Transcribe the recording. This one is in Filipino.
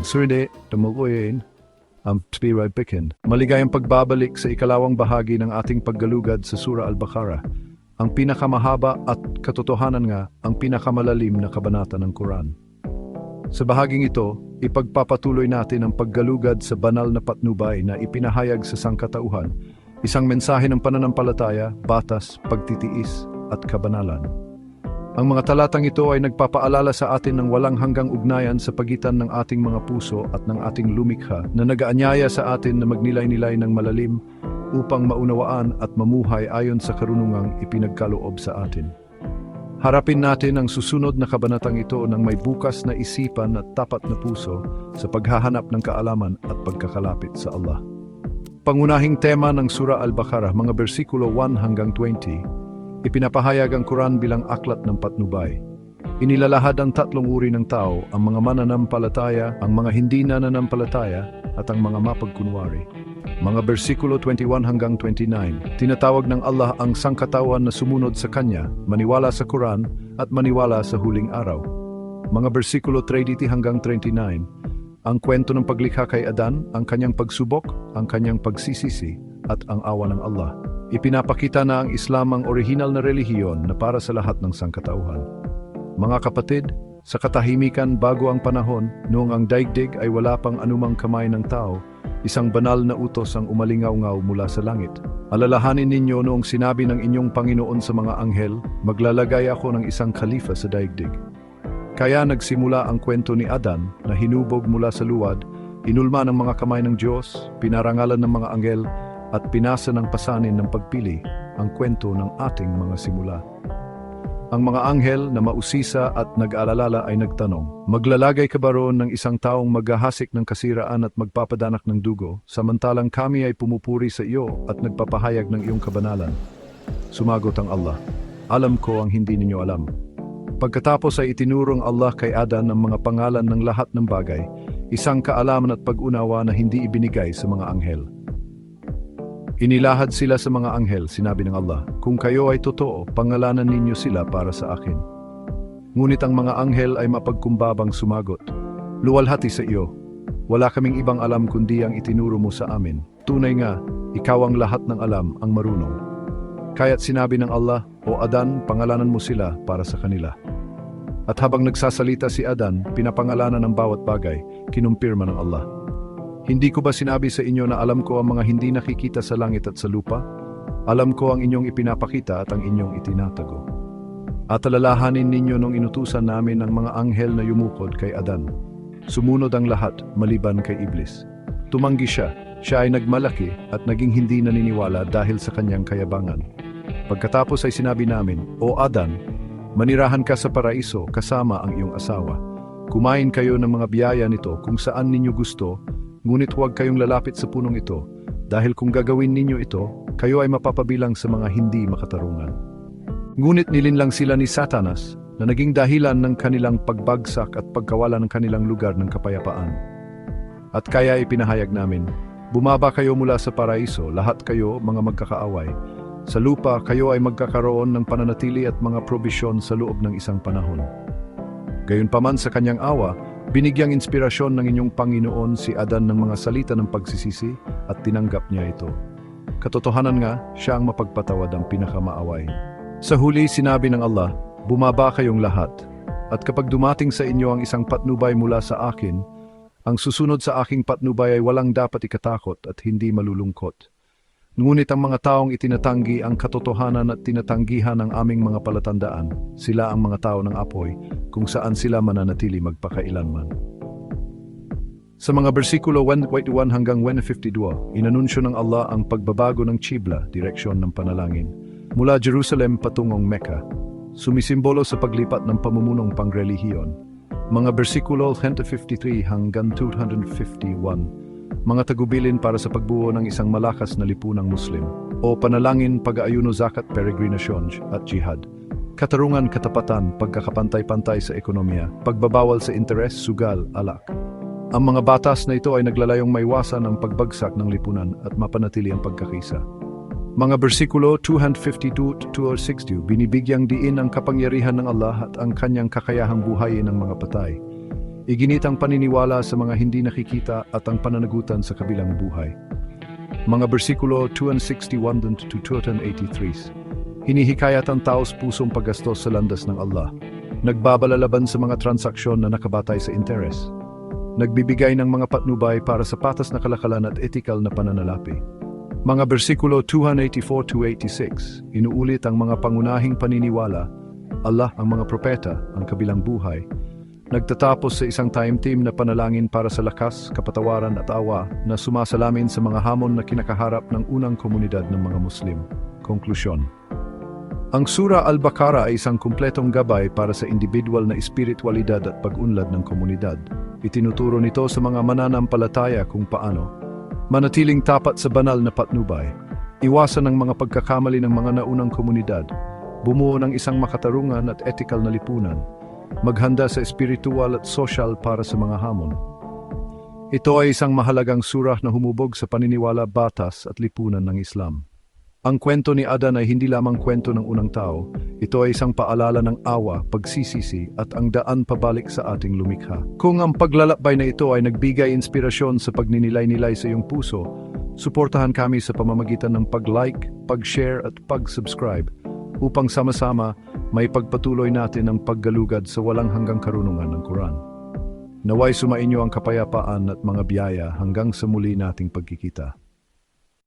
Surde, tumuloyin, ang Spiray Bikin. Maligayang pagbabalik sa ikalawang bahagi ng ating paggalugad sa Surah Al-Baqarah, ang pinakamahaba at katotohanan nga ang pinakamalalim na kabanata ng Quran. Sa bahaging ito, ipagpapatuloy natin ang paggalugad sa banal na patnubay na ipinahayag sa sangkatauhan, isang mensahe ng pananampalataya, batas, pagtitiis, at kabanalan. Ang mga talatang ito ay nagpapaalala sa atin ng walang hanggang ugnayan sa pagitan ng ating mga puso at ng ating lumikha na nagaanyaya sa atin na magnilay-nilay ng malalim upang maunawaan at mamuhay ayon sa karunungang ipinagkaloob sa atin. Harapin natin ang susunod na kabanatang ito ng may bukas na isipan at tapat na puso sa paghahanap ng kaalaman at pagkakalapit sa Allah. Pangunahing tema ng Surah Al-Baqarah, mga bersikulo 1 hanggang 20, ipinapahayag ang Quran bilang aklat ng patnubay. Inilalahad ang tatlong uri ng tao, ang mga mananampalataya, ang mga hindi nananampalataya, at ang mga mapagkunwari. Mga bersikulo 21 hanggang 29, tinatawag ng Allah ang sangkatawan na sumunod sa Kanya, maniwala sa Quran, at maniwala sa huling araw. Mga bersikulo 30 hanggang 39, ang kwento ng paglikha kay Adan, ang kanyang pagsubok, ang kanyang pagsisisi, at ang awa ng Allah. Ipinapakita na ang Islam ang orihinal na relihiyon na para sa lahat ng sangkatauhan. Mga kapatid, sa katahimikan bago ang panahon, noong ang daigdig ay wala pang anumang kamay ng tao, isang banal na utos ang umalingaw-ngaw mula sa langit. Alalahanin ninyo noong sinabi ng inyong Panginoon sa mga anghel, maglalagay ako ng isang khalifa sa daigdig. Kaya nagsimula ang kwento ni Adan na hinubog mula sa luwad, inulma ng mga kamay ng Diyos, pinarangalan ng mga anghel, at pinasa ng pasanin ng pagpili ang kwento ng ating mga simula. Ang mga anghel na mausisa at nag-alalala ay nagtanong, Maglalagay ka ba roon ng isang taong maghahasik ng kasiraan at magpapadanak ng dugo, samantalang kami ay pumupuri sa iyo at nagpapahayag ng iyong kabanalan? Sumagot ang Allah, Alam ko ang hindi ninyo alam. Pagkatapos ay itinurong Allah kay Adan ang mga pangalan ng lahat ng bagay, isang kaalaman at pag-unawa na hindi ibinigay sa mga anghel. Inilahad sila sa mga anghel, sinabi ng Allah, Kung kayo ay totoo, pangalanan ninyo sila para sa akin. Ngunit ang mga anghel ay mapagkumbabang sumagot, Luwalhati sa iyo, wala kaming ibang alam kundi ang itinuro mo sa amin. Tunay nga, ikaw ang lahat ng alam, ang marunong. Kaya't sinabi ng Allah, O Adan, pangalanan mo sila para sa kanila. At habang nagsasalita si Adan, pinapangalanan ng bawat bagay, kinumpirma ng Allah. Hindi ko ba sinabi sa inyo na alam ko ang mga hindi nakikita sa langit at sa lupa? Alam ko ang inyong ipinapakita at ang inyong itinatago. At alalahanin ninyo nung inutusan namin ang mga anghel na yumukod kay Adan. Sumunod ang lahat, maliban kay Iblis. Tumanggi siya, siya ay nagmalaki at naging hindi naniniwala dahil sa kanyang kayabangan. Pagkatapos ay sinabi namin, O Adan, manirahan ka sa paraiso kasama ang iyong asawa. Kumain kayo ng mga biyaya nito kung saan ninyo gusto Ngunit huwag kayong lalapit sa punong ito, dahil kung gagawin ninyo ito, kayo ay mapapabilang sa mga hindi makatarungan. Ngunit nilinlang sila ni Satanas na naging dahilan ng kanilang pagbagsak at pagkawala ng kanilang lugar ng kapayapaan. At kaya ipinahayag namin, bumaba kayo mula sa paraiso, lahat kayo mga magkakaaway. Sa lupa, kayo ay magkakaroon ng pananatili at mga probisyon sa loob ng isang panahon. Gayunpaman sa kanyang awa, Binigyang inspirasyon ng inyong Panginoon si Adan ng mga salita ng pagsisisi at tinanggap niya ito. Katotohanan nga, siya ang mapagpatawad ang pinakamaaway. Sa huli, sinabi ng Allah, Bumaba kayong lahat, at kapag dumating sa inyo ang isang patnubay mula sa akin, ang susunod sa aking patnubay ay walang dapat ikatakot at hindi malulungkot. Ngunit ang mga taong itinatanggi ang katotohanan at tinatanggihan ng aming mga palatandaan, sila ang mga tao ng apoy, kung saan sila mananatili magpakailanman. Sa mga bersikulo 1.1 hanggang 1.52, inanunsyo ng Allah ang pagbabago ng Chibla, direksyon ng panalangin, mula Jerusalem patungong Mecca, sumisimbolo sa paglipat ng pamumunong pangrelihiyon. Mga bersikulo 153 hanggang 251, mga tagubilin para sa pagbuo ng isang malakas na lipunang Muslim, o panalangin, pag-aayuno, zakat, peregrinasyon at jihad. Katarungan, katapatan, pagkakapantay-pantay sa ekonomiya, pagbabawal sa interes, sugal, alak. Ang mga batas na ito ay naglalayong maiwasan ang pagbagsak ng lipunan at mapanatili ang pagkakisa. Mga bersikulo 252-260 binibigyang diin ang kapangyarihan ng Allah at ang kanyang kakayahang buhayin ng mga patay. Iginit ang paniniwala sa mga hindi nakikita at ang pananagutan sa kabilang buhay. Mga bersikulo 261 to 283. Hinihikayat ang taos pusong paggastos sa landas ng Allah. Nagbabalalaban sa mga transaksyon na nakabatay sa interes. Nagbibigay ng mga patnubay para sa patas na kalakalan at etikal na pananalapi. Mga bersikulo 284 to 86, inuulit ang mga pangunahing paniniwala, Allah ang mga propeta, ang kabilang buhay, nagtatapos sa isang time team na panalangin para sa lakas, kapatawaran at awa na sumasalamin sa mga hamon na kinakaharap ng unang komunidad ng mga Muslim. Konklusyon. Ang Sura Al-Baqarah ay isang kumpletong gabay para sa individual na espiritualidad at pag-unlad ng komunidad. Itinuturo nito sa mga mananampalataya kung paano. Manatiling tapat sa banal na patnubay, iwasan ang mga pagkakamali ng mga naunang komunidad, bumuo ng isang makatarungan at ethical na lipunan, maghanda sa espiritual at social para sa mga hamon. Ito ay isang mahalagang surah na humubog sa paniniwala batas at lipunan ng Islam. Ang kwento ni Adan ay hindi lamang kwento ng unang tao, ito ay isang paalala ng awa, pagsisisi at ang daan pabalik sa ating lumikha. Kung ang paglalakbay na ito ay nagbigay inspirasyon sa pagninilay-nilay sa iyong puso, suportahan kami sa pamamagitan ng pag-like, pag-share at pag-subscribe upang sama-sama may pagpatuloy natin ang paggalugad sa walang hanggang karunungan ng Quran. Naway sumainyo ang kapayapaan at mga biyaya hanggang sa muli nating pagkikita.